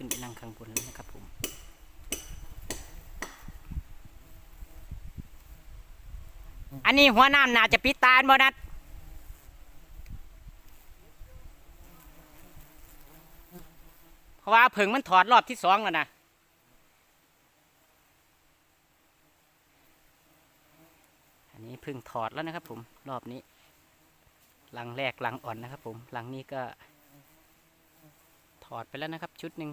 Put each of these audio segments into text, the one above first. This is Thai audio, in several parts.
ขึ้นไปนั่งข้างบนแล้วนะครับผมอันนี้หัวน้ำน่าจะปิดตาบ่นัดเพราะว่าเผงมันถอดรอบที่สองแล้วนะอันนี้พึ่งถอดแล้วนะครับผมรอบนี้ลังแรกลังอ่อนนะครับผมลังนี้ก็ถอดไปแล้วนะครับชุดหนึ่ง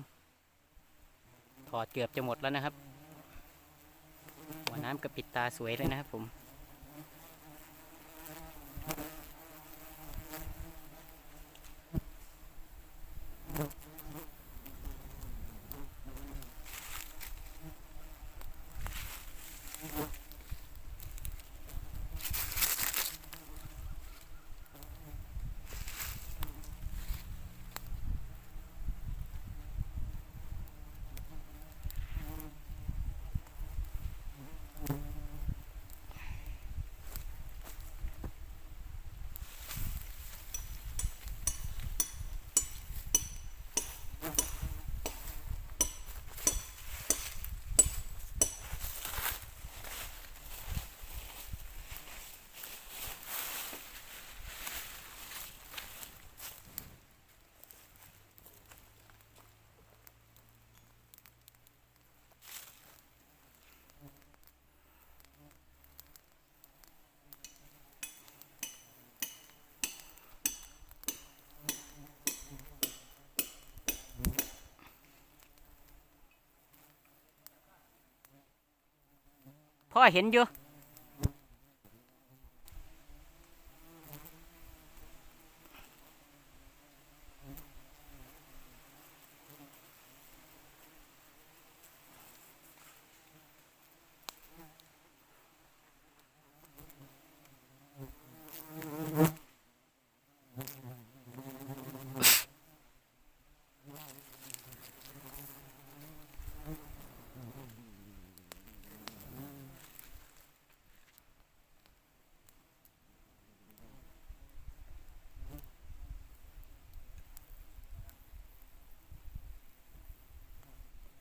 อดเกือบจะหมดแล้วนะครับหัวน้ำกับปิดตาสวยเลยนะครับผม พ่อเห็นอยู่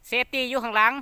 เซฟตี้อยู่ข้างหลัง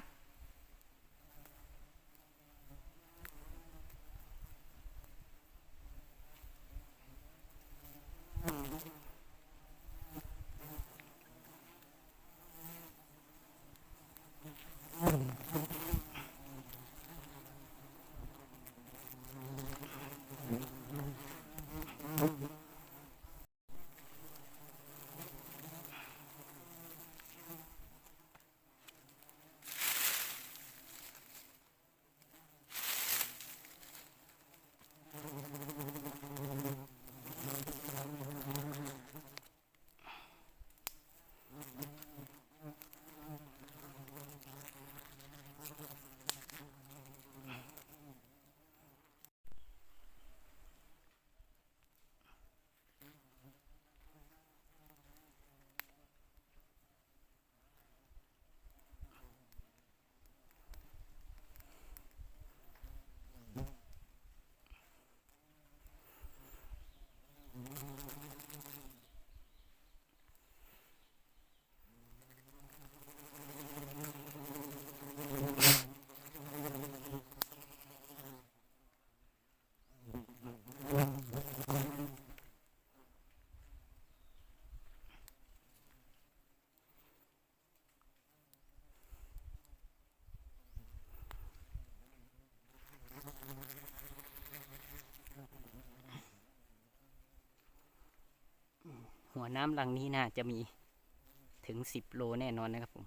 หัวน้ำลังนี้น่าจะมีถึงสิบโลแน่นอนนะครับผม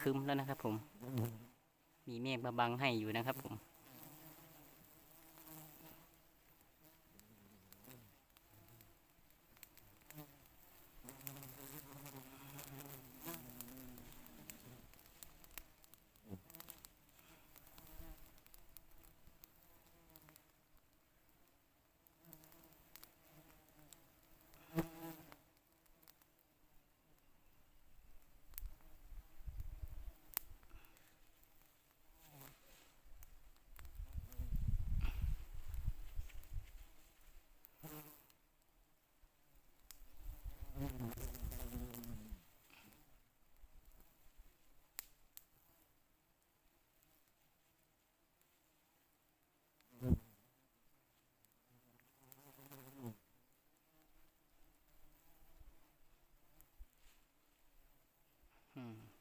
ครึ้มแล้วนะครับผม มีเมฆมาบังให้อยู่นะครับผม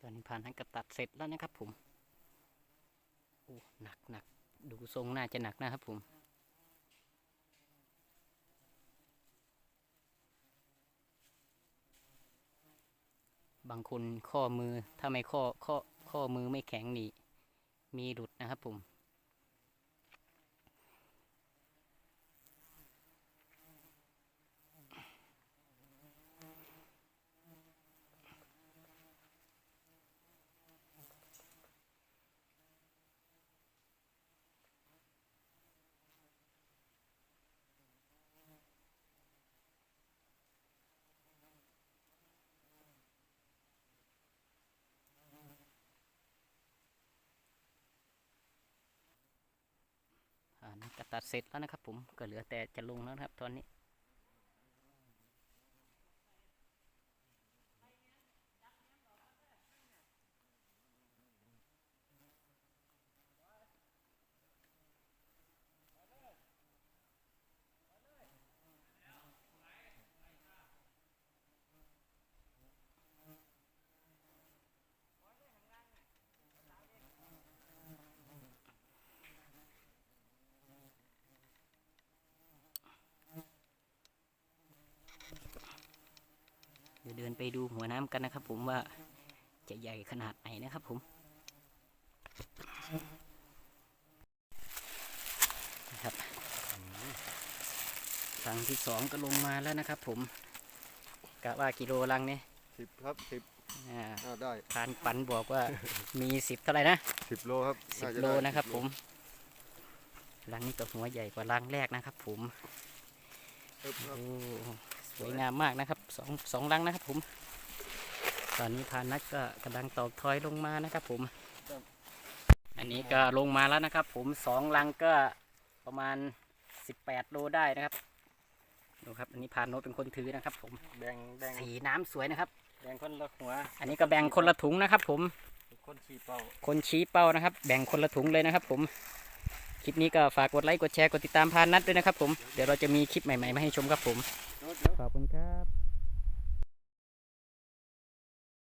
อนนี้ผ่านนั้นก็ตัดเสร็จแล้วนะครับผมโอ้หนักหนักดูทรงน่าจะหนักนะครับผมบางคนข้อมือถ้าไม่ข้อข้อข้อมือไม่แข็งนี่มีหลุดนะครับผม ก็ตัดเสร็จแล้วนะครับ ผมก็เหลือแต่จะลงแล้วนะครับ ตอนนี้ เดี๋ยวเดินไปดูหัวน้ำกันนะครับ ผมว่าจะใหญ่ขนาดไหนนะครับผมนะครับลังที่สองก็ลงมาแล้วนะครับผมกะว่ากิโลลังเนี่ยสิบครับสิบอ่าอ่าได้พานปันบอกว่ามีสิบเท่าไหร่นะสิบโลครับสิบาจโลได้นะครับ10ผมลังนี้ก็หัวใหญ่กว่าลังแรกนะครับ ผมครับครับโอ้ สวยงามมากนะครับสองสองลังนะครับผม ตอนนี้พานักก็กำลังตอกทอยลงมานะครับผม อันนี้ก็ลงมาแล้วนะครับ ผมสองลังก็ประมาณสิบแปดโลได้นะครับดูครับอันนี้พานโนตเป็นคนถือนะครับ ผมแบ่งแบ่งสีน้ำสวยนะครับ แบ่งคนละหัว อันนี้ก็แบ่งคนละถุงนะครับ ผม คนชี้เป้าคนชี้เป้านะครับ แบ่งคนละถุงเลยนะครับ ผม คลิปนี้ก็ฝากกดไลค์กดแชร์กดติดตามพานัดด้วยนะครับผม เดี๋ยวเราจะมีคลิปใหม่ๆมาให้ชมครับผม ขอบคุณครับ